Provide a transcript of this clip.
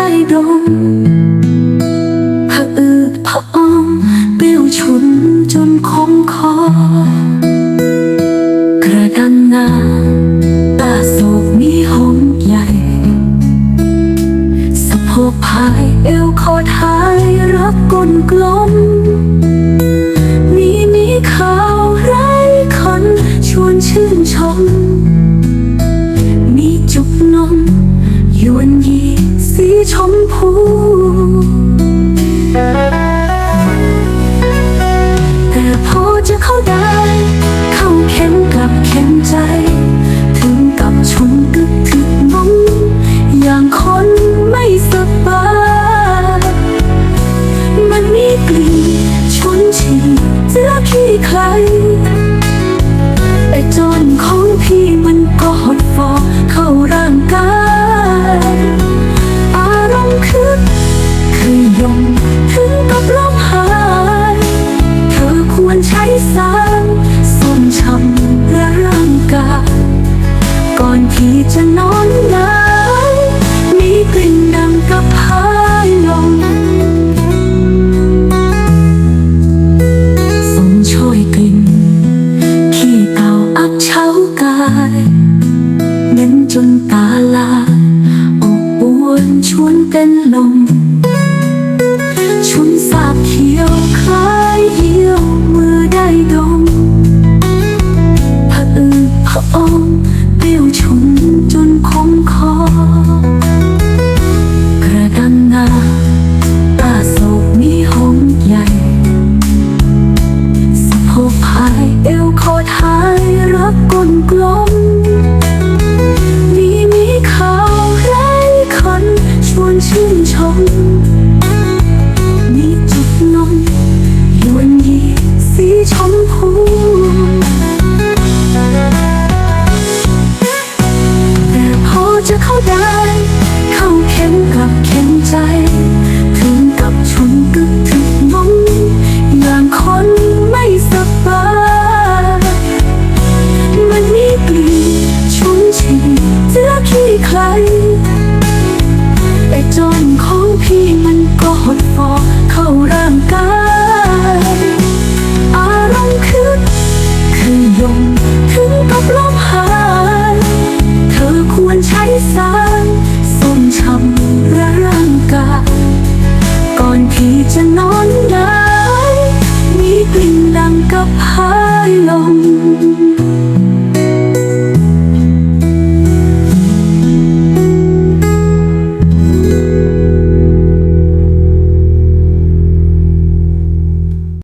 ได้ดมผะอืดผะอมเปรี้ยวฉุนจนคงคอ สีชมพูแต่พอจะเข้าได้ เข้าเข็มกลับเข็มใจ ถึงกับชุนกึกถึกงงอย่างคนไม่สบายมันมีกลิ่นชุนฉี่เสื้อขี้ใครไอ้จนของพี่มันก็หดฟอายเน้นจนตาลายอบอวนชวนเป็นลมชุนสาบเขียว ดฟอเข้าร่างกาย อารมณ์คึกคือยมถึงกับลบหายเธอควรใช้สารส้มช้ำแร่างกายก่อนที่จะนอนได้มีกลิ่นดังกับพายลม